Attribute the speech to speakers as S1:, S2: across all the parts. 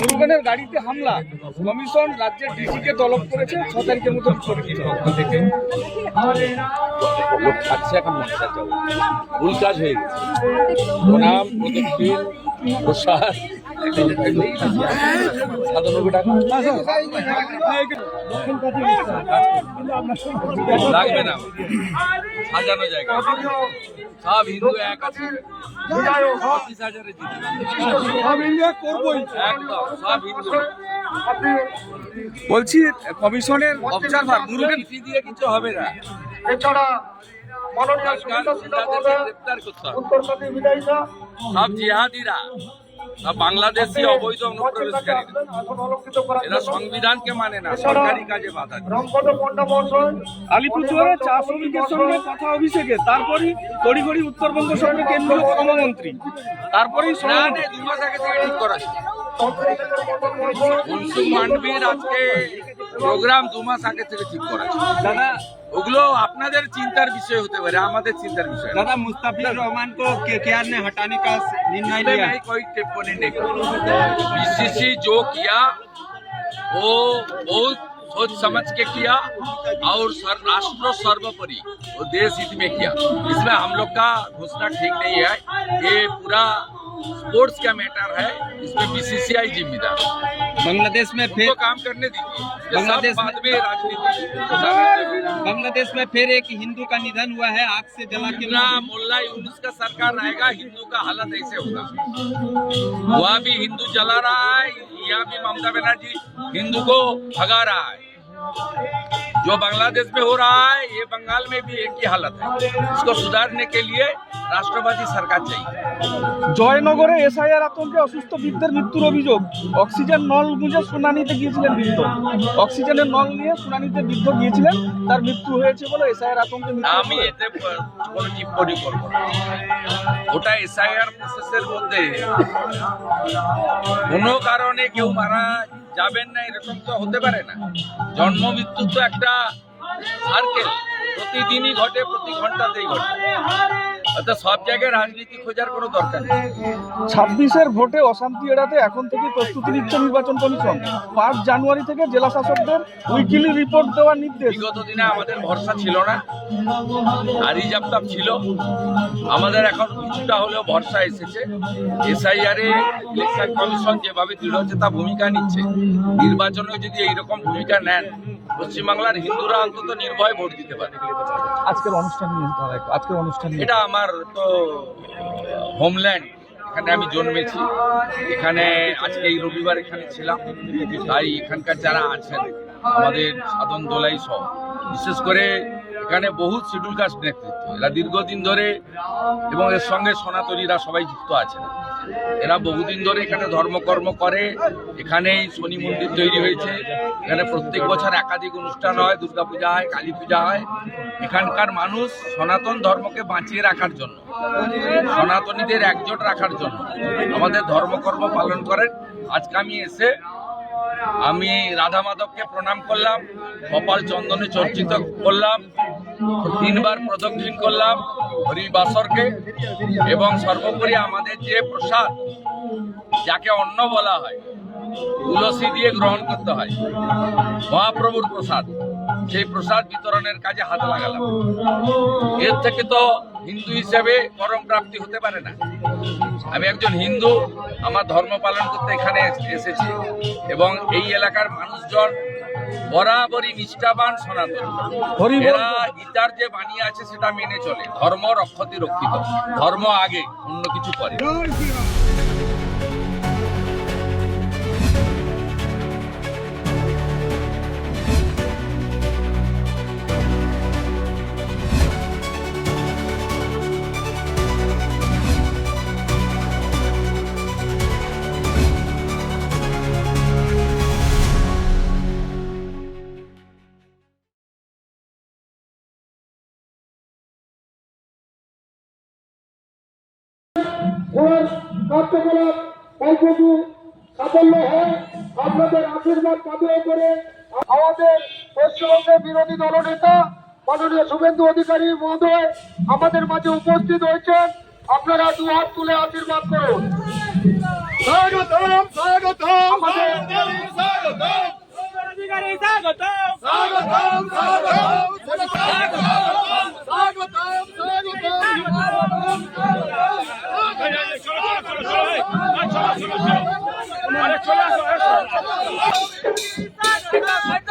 S1: মুরুগানের গাড়িতে হামলা। কমিশন রাজ্যের ডিসিকে তলব করেছে, ছ তারিখের মতো
S2: থাকছে এখন মনসা ভুল কাজ হয়ে গেছে। প্রণাম প্রদক্ষিণ প্রসাদ। সাতানব্বই টাকা লাগবে না। সাজানো জায়গা। সব হিন্দু এক আছে। পঁচিশ হাজারে জিতে একদম সব হিন্দু।
S1: বলছি কমিশনের অবজারভার মুরুগান
S2: চিঠি দিয়ে কিছু হবে না।
S3: এছাড়া মাননীয় সুবিধা
S2: সব জিহাদিরা। বাংলাদেশি অবৈধ অনুপ্রবেশকারী। এরা সংবিধানকে মানে না সরকারি কাজে বাধা
S1: আলিপুরদুয়ারে চা শ্রমিকের সঙ্গে কথা অভিষেকে তারপরই তড়িঘড়ি উত্তরবঙ্গ সরকার কেন্দ্রীয় শ্রমমন্ত্রী। তারপরেই
S2: না দু মাস আগে থেকে ঠিক করা মনসুখ মান্ডবির আজকে প্রোগ্রাম দু মাস আগে থেকে ঠিক করা
S1: দাদা
S2: ওগুলো আপনাদের চিন্তার বিষয় হতে পারে আমাদের চিন্তার বিষয় না।
S1: दादा मुस्तफिज रहमान को केकेआर ने हटाने का निर्णय
S2: इसमें
S1: लिया
S2: मैं कोई टिप्पणी नहीं करूंगा बीसीसी जो किया वो बहुत सोच समझ के किया और सर राष्ट्र सर्वोपरि वो देश हित में किया इसमें हम लोग का घोषणा ठीक नहीं है ये पूरा स्पोर्ट्स का मैटर है इसमें बीसीसीआई जिम्मेदार।
S1: बांग्लादेश में फिर
S2: काम करने दीजिए।
S1: बांग्लादेश
S2: बाद में राजनीति
S1: बांग्लादेश में फिर एक हिंदू का निधन हुआ है आग से जला के
S2: इतना मुल्ला यूनुस का सरकार रहेगा हिंदू का हालत ऐसे होगा। वहाँ भी हिंदू जला रहा है यहाँ भी ममता बनर्जी हिंदू को भगा रहा है। जो बांग्लादेश में हो रहा है ये बंगाल में भी एक ही हालत है इसको सुधारने के लिए राष्ट्रवादी सरकार चाहिए
S1: জয়নগরে এসআইআর আতঙ্কে অসুস্থ বৃদ্ধের মৃত্যুর অভিযোগ অক্সিজেন নল বুঝে শুনানিতে গিয়েছিলেন বৃদ্ধ অক্সিজেনের নল নিয়ে শুনানিতে বৃদ্ধ গিয়েছিলেন তার মৃত্যু হয়েছে বলে এসআইআর আতঙ্কে মৃত্যু
S2: আমি এতে প- কোনো টিপ্পণি করবো না ওটা এসআইআর প্রসেসের মধ্যে কোনো কারণে কেউ মারা যাবেন না, এরকম তো হতে পারে না। জন্ম, মৃত্যু তো একটা সার্কেল প্রতিদিনই ঘটে, প্রতি ঘন্টাতেই ঘটে। অর্থাৎ সব জায়গায় রাজনীতি খোঁজার কোনো দরকার নেই।
S1: ছাব্বিশের ভোটে অশান্তি এড়াতে এখন থেকে প্রস্তুতি নিচ্ছে নির্বাচন কমিশন। পাঁচ জানুয়ারি থেকে জেলা শাসকদের উইকিলি রিপোর্ট দেওয়ার নির্দেশ।
S2: বিগত দিনে আমাদের ভরসা ছিল না আর জাপ্তাপ ছিল। আমাদের এখন কিছুটা হলেও ভরসা এসেছে। এসআইআর ইলেকশন কমিশন যেভাবে দৃঢ়চেতা ভূমিকা নিচ্ছে নির্বাচনে যদি এইরকম ভূমিকা নেন পশ্চিমবাংলার হিন্দুরা অন্তত নির্ভয় ভোট দিতে পারে।
S1: আজকের অনুষ্ঠান নিয়ে আজকের অনুষ্ঠান
S2: এটা আমার তো হোমল্যান্ড এখানে আমি জন্মেছি। এখানে আজকে এই রবিবার এখানে ছিলাম। তাই এখানকার যারা আছেন আমাদের সাধন দোলাই সহ বিশেষ করে এখানে বহু শিডিউল কাস্ট নেতৃত্ব। এরা দীর্ঘদিন ধরে এবং এর সঙ্গে সনাতনীরা সবাই যুক্ত আছেন। এরা বহুদিন ধরে এখানে ধর্মকর্ম করে, এখানেই শনি মন্দির তৈরি হয়েছে। এখানে প্রত্যেক বছর একাধিক অনুষ্ঠান হয়, দুর্গাপূজা হয়, কালী পূজা হয়। এখানকার মানুষ সনাতন ধর্মকে বাঁচিয়ে রাখার জন্য, সনাতনীদের একজোট রাখার জন্য আমাদের ধর্মকর্ম পালন করেন। আজকে আমি এসে আমি রাধা মাধবকে প্রণাম করলাম কপাল চন্দনে চর্চিত করলাম তিনবার প্রদক্ষিণ করলাম হরিবাসরকে এবং সর্বোপরি আমাদের যে প্রসাদ, যাকে অন্ন বলা হয়, তুলসী দিয়ে গ্রহণ করতে হয়, মহাপ্রভুর প্রসাদ, সেই প্রসাদ বিতরণের কাজে হাত লাগালাম। এর থেকে তো হিন্দু হিসেবে পরম প্রাপ্তি হতে পারে না। আমি একজন হিন্দু, আমার ধর্ম পালন করতে এখানে এসেছি এবং এই এলাকার মানুষজন বরাবরই নিষ্ঠাবান সনাতন। এরা গীতার যে বাণী আছে সেটা মেনে চলে। ধর্ম রক্ষতি রক্ষিত। ধর্ম আগে অন্য কিছু পরে।
S3: ঘোড়ার কার্যকলাপ অল্পটু সাফল্য হয়। আপনাদের আশীর্বাদ কামনা করে আমাদের পশ্চিমবঙ্গের বিরোধী দলনেতা মাননীয় শুভেন্দু অধিকারী মহোদয় আমাদের মাঝে উপস্থিত হয়েছেন। আপনারা দু হাত তুলে আশীর্বাদ করুন।
S4: 我们是祖国的花朵。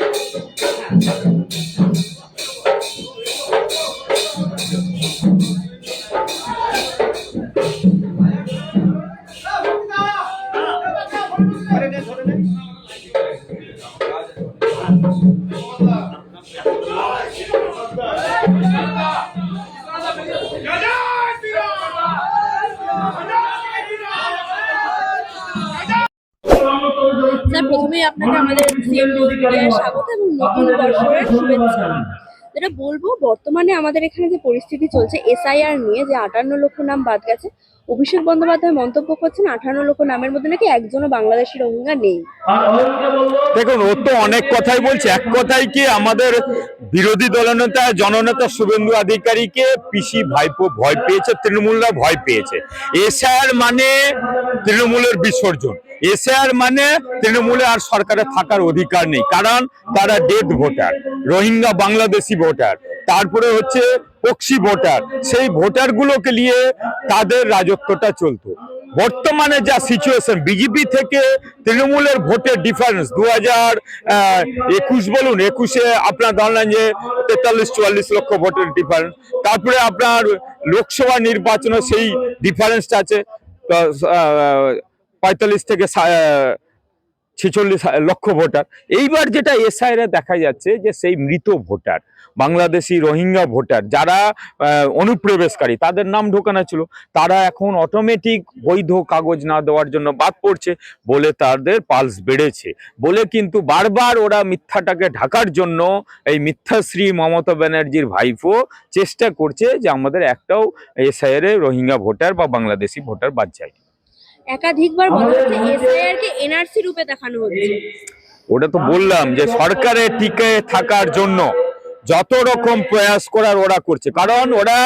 S4: Thank you. বর্তমানে আমাদের এখানে যে পরিস্থিতি চলছে এসআইআর নিয়ে যে আটান্ন লক্ষ নাম বাদ গেছে, অভিষেক বন্দ্যোপাধ্যায় মন্তব্য করছেন আঠান্ন লক্ষ নামের মধ্যে নাকি একজনও বাংলাদেশি রোহিঙ্গা নেই।
S5: দেখুন, ও তো অনেক কথাই বলছে। এক কথাই কি আমাদের বিরোধী দলনেতা, জননেতা শুভেন্দু আধিকারীকে পিসি ভাইপো ভয় পেয়েছে, তৃণমূলরা ভয় পেয়েছে। এসআর মানে তৃণমূলের বিসর্জন। এসআর মানে তৃণমূলে আর সরকারে থাকার অধিকার নেই, কারণ তারা dead voter Rohingya Bangladeshi voter তারপরে হচ্ছে পক্ষী ভোটার। সেই ভোটারগুলোকে নিয়ে তাদের রাজত্বটা চলতো। বর্তমানে যা সিচুয়েশন বিজেপি থেকে তৃণমূলের ভোটের ডিফারেন্স দু হাজার একুশ বলুন, একুশে আপনার ধরলেন যে তেতাল্লিশ, চুয়াল্লিশ লক্ষ ভোটের ডিফারেন্স তারপরে আপনার লোকসভা নির্বাচনে সেই ডিফারেন্সটা আছে। পঁয়তাল্লিশ থেকে ছেচল্লিশ লক্ষ ভোটার। এইবার যেটা এসআইরা দেখা যাচ্ছে যে সেই মৃত ভোটার বাংলাদেশি রোহিঙ্গা ভোটার যারা অনুপ্রবেশকারী তাদের নাম ঢোকানো ছিল। তারা এখন অটোমেটিক বৈধ কাগজ না দেওয়ার জন্য বাদ পড়ছে বলে তাদের পালস বেড়েছে। বলে কিন্তু বারবার ওরা মিথ্যাটাকে ঢাকার জন্য এই মিথ্যাশ্রী মমতা ব্যানার্জির ভাইফো চেষ্টা করছে যে আমাদের একটাও এসআইরে রোহিঙ্গা ভোটার বা বাংলাদেশি ভোটার বাদ যায়।
S4: একাধিকবার বলা হচ্ছে এসআইআর কে এনআরসি রূপে দেখানো হচ্ছে।
S5: ওটা তো বললাম যে সরকারের টিকে থাকার জন্য যত রকম প্রয়াস করার ওরা করছে। কারণ ওরা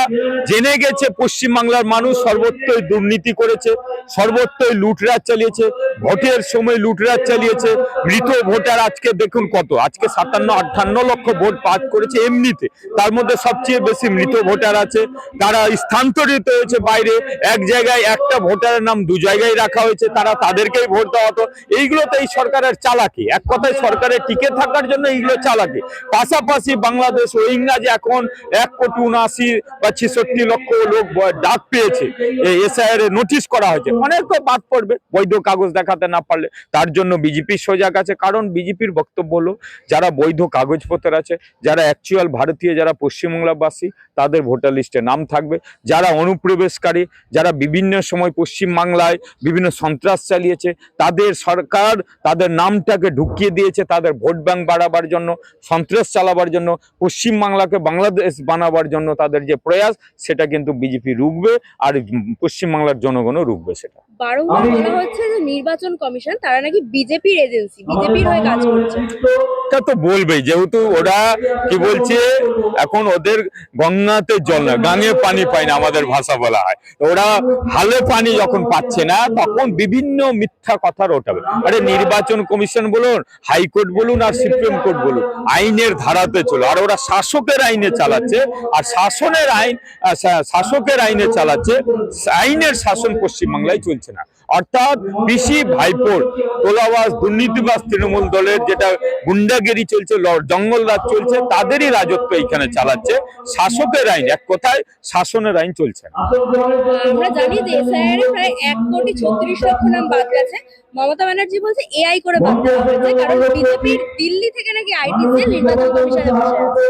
S5: জেনে গেছে পশ্চিমবাংলার মানুষ সর্বত্রই দুর্নীতি করেছে, সর্বত্রই লুটরাজ চালিয়েছে, ভোটের সময় লুটরাজ চালিয়েছে, মৃত ভোটার আজকে দেখুন কত, আজকে সাতান্ন আটান্ন লক্ষ ভোট পাস করেছে এমনিতে। তার মধ্যে সবচেয়ে বেশি মৃত ভোটার আছে, তারা স্থানান্তরিত হয়েছে বাইরে, এক জায়গায় একটা ভোটারের নাম দু জায়গায় রাখা হয়েছে, তারা তাদেরকেই ভোট দেওয়া হতো। এইগুলো তো এই সরকারের চালাকি, এক কথায় সরকারের টিকে থাকার জন্য এইগুলো চালাকি। পাশাপাশি বাংলাদেশ রোহিঙ্গা যে এখন এক কোটি উনআশি বা ছেষট্টি লক্ষ লোক ডাক পেয়েছে। এসআইআর নোটিশ করা হয়েছে। অনেক তো বাদ পড়বে। বৈধ কাগজ দেখাতে না পারলে তার জন্য বিজেপির সজাগ আছে। কারণ বিজেপির বক্তব্য হলো, যারা বৈধ কাগজপত্র আছে, যারা অ্যাকচুয়াল ভারতীয়, যারা পশ্চিমবাংলাবাসী, তাদের ভোটার লিস্টে নাম থাকবে। যারা অনুপ্রবেশকারী, যারা বিভিন্ন সময় পশ্চিমবাংলায় বিভিন্ন সন্ত্রাস চালিয়েছে, তাদের সরকার তাদের নামটাকে ঢুকিয়ে দিয়েছে। তাদের ভোট ব্যাংক বাড়াবার জন্য, সন্ত্রাস চালাবার জন্য। পশ্চিমবাংলাকে বাংলাদেশ বানাবার জন্য তাদের যে প্রয়াস সেটা কিন্তু বিজেপি রুখবে আর পশ্চিমবাংলার জনগণও রুখবে সেটা।
S4: বারংবার বলা হচ্ছে যে নির্বাচন কমিশন তারা নাকি বিজেপির এজেন্সি বিজেপির হয়ে কাজ করছে।
S5: এটা তো বলবেই যেহেতু ওরা কি বলছে এখন ওদের গঙ্গাতে জল না গাঙে পানি পায় না আমাদের ভাষা বলা হয়। ওরা হালে পানি যখন পাচ্ছে না তখন বিভিন্ন মিথ্যা কথা রটাবে। আরে নির্বাচন কমিশন বলুন হাইকোর্ট বলুন আর সুপ্রিম কোর্ট বলুন আইনের ধারাতে চলো। আর ওরা শাসকের আইনে চালাচ্ছে। আর শাসনের আইন শাসকের আইনে চালাচ্ছে। আইনের শাসন পশ্চিমবাংলায় চলছে না। অর্থাৎ পিসি ভাইপোর তোলাবাস দুর্নীতিবাস তৃণমূল দলের যেটা গুন্ডাগিরি চলছে জঙ্গল রাজ চলছে, তাদেরই রাজত্ব এইখানে চালাচ্ছে। শাসকের আইন, এক কথায় শাসনের আইন চলছে
S4: এক কোটি ছত্রিশ লক্ষ মমতা ব্যানার্জি বলছে এআই করে বাদ দেওয়া হয়েছে, কারণ বিজেপির দিল্লি থেকে নাকি আইটি সেল নির্বাচন কমিশনে বসে আছে।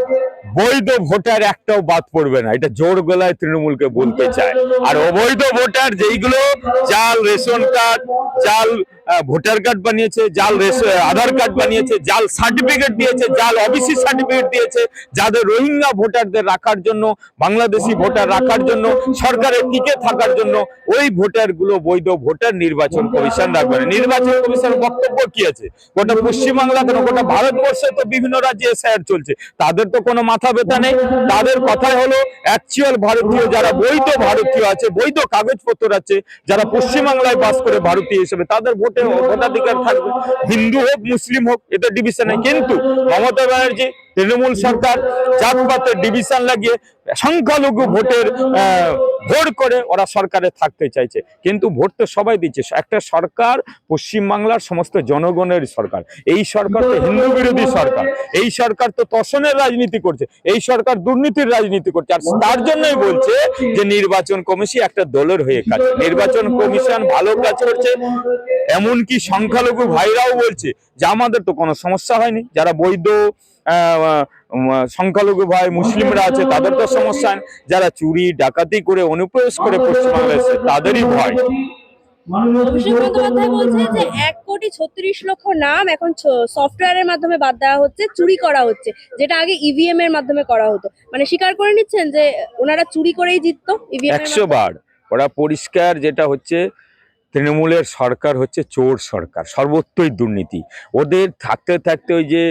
S5: বৈধ ভোটার একটাও বাদ পড়বে না। এটা জোর গলায় তৃণমূলকে বলতে চায়। আর অবৈধ ভোটার যেইগুলো চাল রেশন কার্ড আহ, ভোটার কার্ড বানিয়েছে, জাল আধার কার্ড বানিয়েছে, জাল সার্টিফিকেট দিয়েছে, জাল ওবিসি সার্টিফিকেট দিয়েছে, যাদের রোহিঙ্গা ভোটারদের রাখার জন্য, বাংলাদেশি ভোটার রাখার জন্য, সরকারের টিকে থাকার জন্য, ওই ভোটারগুলো বৈধ ভোটার নির্বাচন কমিশন রাখবে না নির্বাচন কমিশনের বক্তব্য কি আছে? গোটা পশ্চিমবাংলা কেন? গোটা ভারতবর্ষে তো বিভিন্ন রাজ্যে এসআইআর চলছে। তাদের তো কোনো মাথা ব্যথা নেই। তাদের কথাই হলো অ্যাকচুয়াল ভারতীয় যারা বৈধ ভারতীয় আছে, বৈধ কাগজপত্র আছে, যারা পশ্চিমবাংলায় বাস করে ভারতীয় হিসেবে, তাদের ভোটে ভোটাধিকার থাকবে। হিন্দু হোক মুসলিম হোক এটা ডিভিশন নেই। কিন্তু মমতা ব্যানার্জি তৃণমূল সরকার জাতপাতের ডিভিশন লাগিয়ে সংখ্যালঘু ভোটের ভোট করে ওরা সরকারে থাকতে চাইছে। কিন্তু ভোট তো সবাই দিচ্ছে। একটা সরকার পশ্চিমবাংলার সমস্ত জনগণের সরকার। এই সরকার তো হিন্দু বিরোধী সরকার। এই সরকার তো তসনের রাজনীতি করছে। এই সরকার দুর্নীতির রাজনীতি করছে। আর তার জন্যই বলছে যে নির্বাচন কমিশন একটা দলের হয়ে কাজ। নির্বাচন কমিশন ভালো কাজ করছে। এমনকি সংখ্যালঘু ভাইরাও বলছে যে আমাদের তো কোনো সমস্যা হয়নি। যারা বৈধ সংখ্যালঘু ভাই মুসলিমরা আছে তাদের তো সমস্যা। যারা চুরি ডাকাতি করে অনুপ্রবেশ করে পশ্চিমবাংলায় তাদেরই ভয়।
S4: অভিষেক বন্দ্যোপাধ্যায় বলছে যে এক কোটি ছত্রিশ লক্ষ নাম এখন সফটওয়্যারের মাধ্যমে বাদ দেওয়া হচ্ছে চুরি করা হচ্ছে যেটা আগে ইভিএম এর মাধ্যমে করা হতো। মানে স্বীকার করে নিচ্ছেন যে ওনারা চুরি করেই জিততো ইভিএম
S5: একশো বার। ওরা পরিষ্কার যেটা হচ্ছে তৃণমূলের সরকার হচ্ছে চোর সরকার, সর্বত্রই দুর্নীতি। ওদের থাকতে থাকতে ওই যে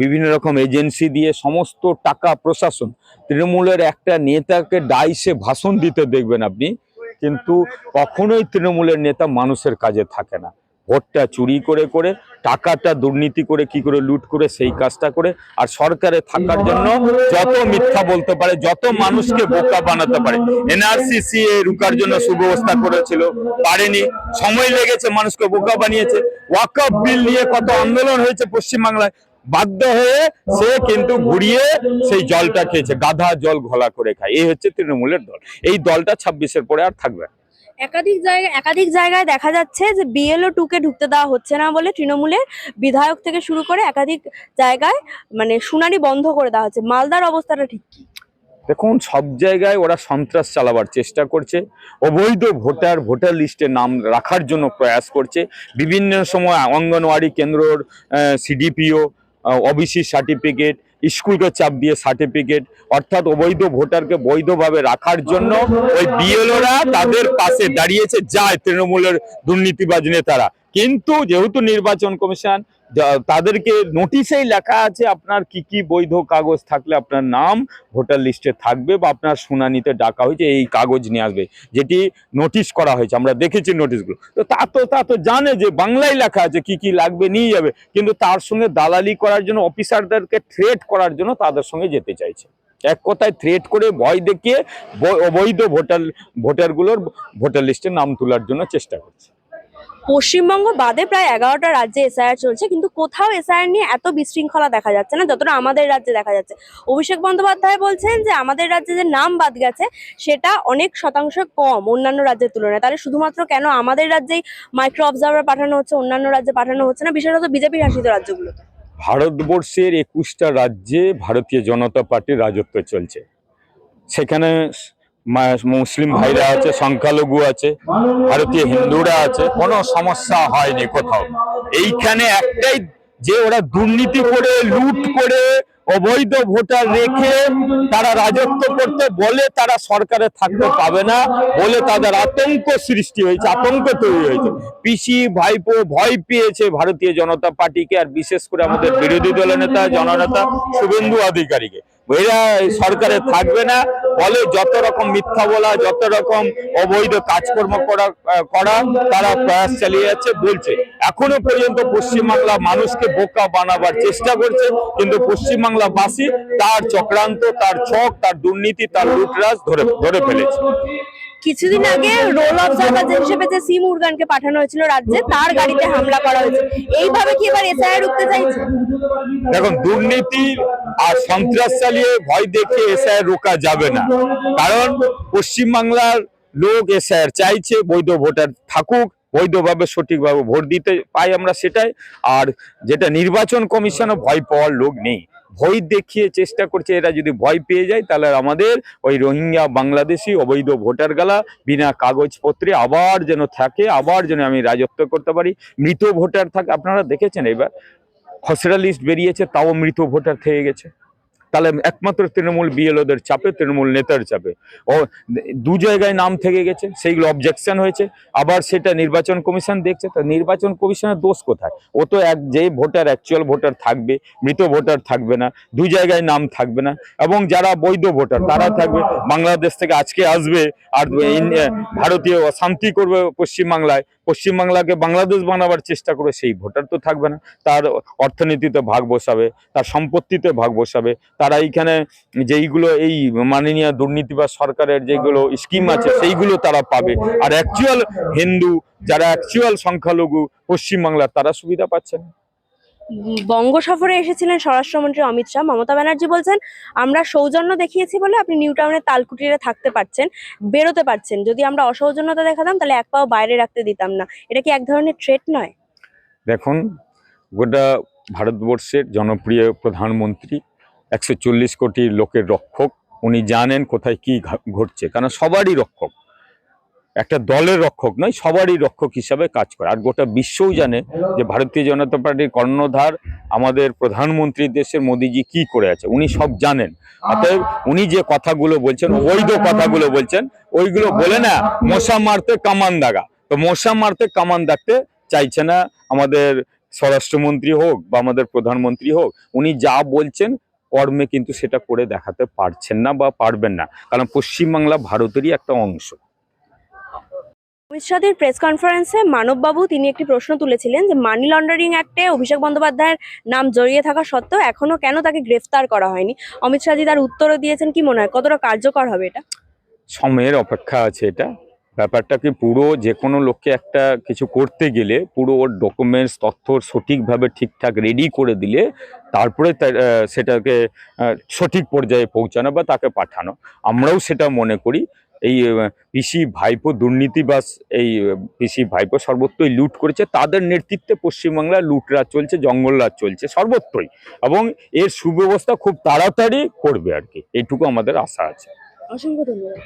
S5: বিভিন্ন রকম এজেন্সি দিয়ে সমস্ত টাকা প্রশাসন, তৃণমূলের একটা নেতাকে ডাইসে ভাষণ দিতে দেখবেন আপনি, কিন্তু কখনোই তৃণমূলের নেতা মানুষের কাজে থাকে না। ভোটটা চুরি করে করে, টাকাটা দুর্নীতি করে, কি করে লুট করে, সেই কাজটা করে, আর সরকারে থাকার জন্য যত মিথ্যা বলতে পারে, যত মানুষকে বোকা বানাতে পারে। এনআরসিসি রুকার জন্য সুব্যবস্থা করেছিল, পারেনি, সময় লেগেছে, মানুষকে বোকা বানিয়েছে। ওয়াকআপ বিল নিয়ে কত আন্দোলন হয়েছে পশ্চিমবাংলায়। বাধ্য হয়ে সে কিন্তু ঘুরিয়ে সেই জলটা খেয়েছে, গাধা জল ঘোলা করে খায়। এই হচ্ছে তৃণমূলের দল। এই দলটা ছাব্বিশের পরে আর থাকবে।
S4: একাধিক জায়গায় একাধিক জায়গায় দেখা যাচ্ছে যে বিএলও টুকে ঢুকতে দেওয়া হচ্ছে না বলে তৃণমূলের বিধায়ক থেকে শুরু করে একাধিক জায়গায় মানে শুনানি বন্ধ করে দেওয়া হচ্ছে। মালদার অবস্থাটা ঠিক কি?
S5: দেখুন, সব জায়গায় ওরা সন্ত্রাস চালাবার চেষ্টা করছে। অবৈধ ভোটার ভোটার লিস্টে নাম রাখার জন্য প্রয়াস করছে। বিভিন্ন সময় অঙ্গনওয়াড়ি কেন্দ্রর সিডিপিও ওবিসি সার্টিফিকেট স্কুলকে চাপ দিয়ে সার্টিফিকেট অর্থাৎ অবৈধ ভোটারকে বৈধভাবে রাখার জন্য ওই বিএলওরা তাদের পাশে দাঁড়িয়েছে। যায় তৃণমূলের দুর্নীতিবাজ নেতারা। কিন্তু যেহেতু নির্বাচন কমিশন তাদেরকে নোটিশেই লেখা আছে আপনার কি কি বৈধ কাগজ থাকলে আপনার নাম, ভোটার লিস্টে থাকবে বা আপনার শুনানিতে ডাকা হয়েছে, এই কাগজ নিয়ে আসবে, যেটি নোটিশ করা হয়েছে, আমরা দেখেছি নোটিশগুলো তো তা তো তা তো জানে যে বাংলায় লেখা আছে কি কি লাগবে, নিয়ে যাবে, কিন্তু তার সঙ্গে দালালি করার জন্য অফিসারদেরকে থ্রেট করার জন্য তাদের সঙ্গে যেতে চাইছে। এক কথায় থ্রেট করে ভয় দেখিয়ে অবৈধ ভোটার, ভোটারগুলোর ভোটার লিস্টে নাম তোলার জন্য চেষ্টা করছে।
S4: পশ্চিমবঙ্গ বাদে প্রায় এগারোটা রাজ্যে এসআইআর চলছে, কিন্তু কোথাও এসআইআর নিয়ে এত বিশৃঙ্খলা দেখা যাচ্ছে না, যতটা আমাদের রাজ্যে দেখা যাচ্ছে। অভিষেক বন্দ্যোপাধ্যায় বলছেন যে, আমাদের রাজ্যে যে নাম বাদ গেছে, সেটা অনেক শতাংশ কম অন্যান্য রাজ্যের তুলনায়। তাহলে শুধুমাত্র কেন আমাদের রাজ্যেই মাইক্রো অবজার্ভার পাঠানো হচ্ছে, অন্যান্য রাজ্যে পাঠানো হচ্ছে না, বিশেষত বিজেপি শাসিত রাজ্যগুলোতে?
S5: ভারতবর্ষের একুশটা রাজ্যে ভারতীয় জনতা পার্টির রাজত্ব চলছে। সেখানে মুসলিম ভাইরা আছে, সংখ্যালঘু আছে, ভারতীয় হিন্দুরা আছে, কোনো সমস্যা হয়নি কোথাও। এইখানে একটাই যে ওরা দুর্নীতি করে, লুট করে, অবৈধ ভোটার রেখে তারা রাজত্ব করতে বলে তারা সরকারে থাকতে পাবে না, বলে তাদের আতঙ্ক সৃষ্টি হয়েছে, আতঙ্ক তৈরি হয়েছে। পিসি, ভাইপো ভয় পেয়েছে ভারতীয় জনতা পার্টিকে, আর বিশেষ করে আমাদের বিরোধী দলের নেতা, জননেতা শুভেন্দু অধিকারীকে। এরা সরকারে থাকবে না। বলে যত রকম মিথ্যা বলা, যত রকম অবৈধ কাজকর্ম করা করা, তারা প্রয়াস চালিয়ে যাচ্ছে, বলছে। এখনও পর্যন্ত পশ্চিমবাংলা মানুষকে বোকা বানাবার চেষ্টা করছে, কিন্তু পশ্চিমবাংলাবাসী তার চক্রান্ত, তার ছক, তার দুর্নীতি, তার লুটরাজ ধরে ধরে ফেলেছে।
S4: কিছুদিন আগে রোল অবজার্ভার হিসেবে যে সি মুরগানকে পাঠানো হয়েছিল রাজ্যে, তার গাড়িতে হামলা করা হয়েছে। এইভাবে কি এবার এসআইআর রুখতে চাইছে?
S5: দেখুন, দুর্নীতি আর সন্ত্রাস চালিয়ে ভয় দেখিয়ে এসআই রোকা যাবে না। কারণ পশ্চিমবাংলার লোক এসআইআর চাইছে, বৈধ ভোটার থাকুক, বৈধভাবে সঠিকভাবে ভোট দিতে পাই আমরা সেটাই। আর যেটা নির্বাচন কমিশনও ভয় পাওয়ার লোক নেই। ভয় দেখিয়ে চেষ্টা করছে। এরা যদি ভয় পেয়ে যায়, তাহলে আমাদের ওই রোহিঙ্গা বাংলাদেশি অবৈধ ভোটার গালা বিনা কাগজপত্রে আবার যেন থাকে, আবার যেন আমি রাজত্ব করতে পারি। মৃত ভোটার থাকে আপনারা দেখেছেন এবার? খসড়া লিস্ট বেরিয়েছে, তাও মৃত ভোটার থেকে গেছে। তাহলে একমাত্র তৃণমূল বিএলওদের চাপে, তৃণমূল নেতার চাপে। ও, দু জায়গায় নাম থেকে গেছে, সেইগুলো অবজেকশন হয়েছে। আবার সেটা নির্বাচন কমিশন দেখছে, তা নির্বাচন কমিশনের দোষ কোথায়? ও তো এক, যে ভোটার অ্যাকচুয়াল ভোটার থাকবে, মৃত ভোটার থাকবে না, দু জায়গায় নাম থাকবে না। এবং যারা বৈধ ভোটার, তারা থাকবে, বাংলাদেশ থেকে আজকে আসবে, আর ভারতীয়, শান্তি করবে পশ্চিমবাংলায়। পশ্চিমবাংলাকে বাংলাদেশ বানাবার চেষ্টা করে সেই ভোটার তো থাকবে না। তার অর্থনীতিতে ভাগ বসাবে, তার সম্পত্তিতে ভাগ বসাবে, তারা এইখানে যেইগুলো এই মাননীয় দুর্নীতি বা সরকারের যেগুলো স্কিম আছে সেইগুলো তারা পাবে। আর অ্যাকচুয়াল হিন্দু, যারা অ্যাকচুয়াল সংখ্যালঘু, পশ্চিমবাংলার তারা সুবিধা পাচ্ছে না।
S4: বঙ্গ সফরে এসেছিলেন স্বরাষ্ট্রমন্ত্রী অমিত শাহ। মমতা ব্যানার্জি বলছেন, আমরা সৌজন্য দেখিয়েছি বলে আপনি নিউ টাউনের তালকুটিরে থাকতে পারছেন, বেরোতে পারছেন। যদি আমরা অসৌজন্যতা দেখাতাম, তাহলে এক পাও বাইরে রাখতে দিতাম না। এটা কি এক ধরনের থ্রেট নয়?
S5: দেখুন, গোটা ভারতবর্ষের জনপ্রিয় প্রধানমন্ত্রী, একশো চল্লিশ কোটি লোকের রক্ষক, উনি জানেন কোথায় কি ঘটছে। কারণ সবারই রক্ষক। একটা দলের রক্ষক নয়, সবারই রক্ষক হিসাবে কাজ করে। আর গোটা বিশ্বও জানে যে ভারতীয় জনতা পার্টির কর্ণধার আমাদের প্রধানমন্ত্রী দেশের মোদিজি কি করে আছে। উনি সব জানেন। অতএব উনি যে কথাগুলো বলছেন, অবৈধ কথাগুলো বলছেন, ওইগুলো বলে না, মশা মারতে কামান দাগা। তো মশা মারতে কামান দাগতে চাইছে না আমাদের স্বরাষ্ট্রমন্ত্রী হোক বা আমাদের প্রধানমন্ত্রী হোক, উনি যা বলছেন কর্মে কিন্তু সেটা করে দেখাতে পারছেন না বা পারবেন না। কারণ পশ্চিমবাংলা ভারতেরই একটা অংশ।
S4: অমিত প্রেস কনফারেন্সে মানববাবু তিনি একটি প্রশ্ন তুলেছিলেন যে মানি লন্ডারিং অ্যাক্টে অভিষেক বন্দ্যোপাধ্যায়ের নাম জড়িয়ে থাকা সত্ত্বেও এখনও কেন তাকে গ্রেফতার করা হয়নি? অমিত শাহজি তার উত্তরও দিয়েছেন কি মনে হয়? কতটা কার্যকর হবে এটা?
S5: সময়ের অপেক্ষা আছে এটা। ব্যাপারটা কি পুরো যে কোনো লোককে একটা কিছু করতে গেলে পুরো ওর ডকুমেন্টস তথ্য সঠিকভাবে ঠিকঠাক রেডি করে দিলে তারপরে তার, সেটাকে সঠিক পর্যায়ে পৌঁছানো বা তাকে পাঠানো। আমরাও সেটা মনে করি। এই পিসি ভাইপো দুর্নীতিবাস এই পিসি ভাইপো সর্বত্রই লুট করেছে। তাদের নেতৃত্বে পশ্চিমবাংলায় লুটরাজ চলছে, জঙ্গলরাজ চলছে, সর্বত্রই। এবং এর সুব্যবস্থা খুব তাড়াতাড়ি করবে আর কি। এইটুকু আমাদের আশা আছে।
S4: অসংখ্য ধন্যবাদ।